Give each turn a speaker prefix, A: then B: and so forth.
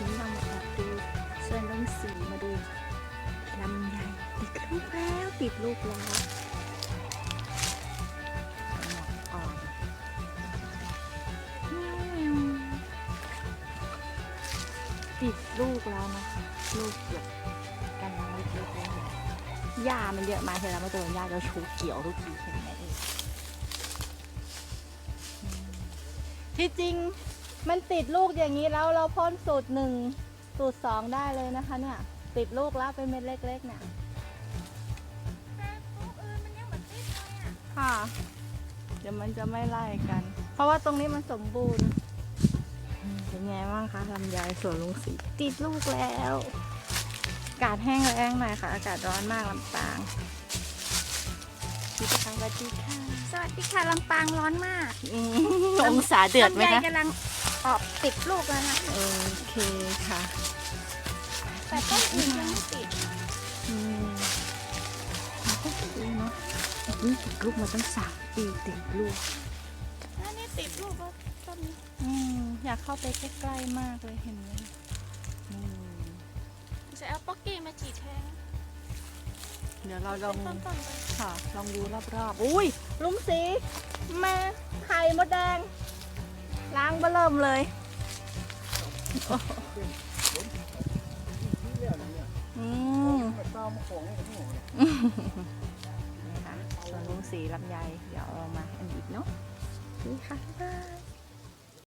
A: ทีนี้เรามาแอดูส่วนลงสีมาดูลำไยติดลูกแล้วติดลูกแล้วออกติดลูกแล้วนะคะลูกเกือบกันยังไม่ติดเลยหญ้ามันเยอะมากเลยนะมาโดนหญ้าจะชูเกี่ยวทุกทีเห็นไหมเอ่ยอืมที่จริง มันติดลูกอย่างนี้แล้วเราพ่นสูตรหนึ่งสูตรสองได้เลยนะคะ เนี่ย ติดลูกแล้วเป็นเม็ดเล็กๆเนี่ย
B: แต่ลูกอื่นมันยังเหมือนติดเลยอะ
A: ค่ะ เดี๋ยวมันจะไม่ไล่กัน เพราะว่าตรงนี้มันสมบูรณ์อืมเป็นไงบ้างคะลำไยสวนลุงสีติดลูกแล้ว อากาศแห้งแล้งหน่อยค่ะ อากาศร้อนมากลำปางพี่ตังสวัสดีค่ะ
B: สวัสดีค่ะลำปางร้อนมาก
A: อืมองศาเดือดไหม
B: ลำไย
A: คะ
B: กำลัง ออกติดลูกแล้วนะ
A: โอเคค่ะ
B: แต่ต้นอื่นยังไม่ติด
A: อืมมันก็ดีเนาะนี่ติดลูกมาตั้งสามปีติดลูก
B: อันนี้ติดลูกแล้วต้นนี้
A: อืมอยากเข้าไปใกล้ๆมากเลยเห็นไหมอืม
B: จะเอาป๊อกกี้มาฉีดแทน
A: เดี๋ยวเราลอง
B: ต้นๆไป
A: ค่ะ ลองดูรอบๆ อุ้ยลุงสีแม่ไข่มดแดงล้างเบเริ่มเลยอืมนี่ค่ะส่วนลุงสีลำไย เดี๋ยวเอามาอันอีกเนาะนี่ค่ะบ๊าย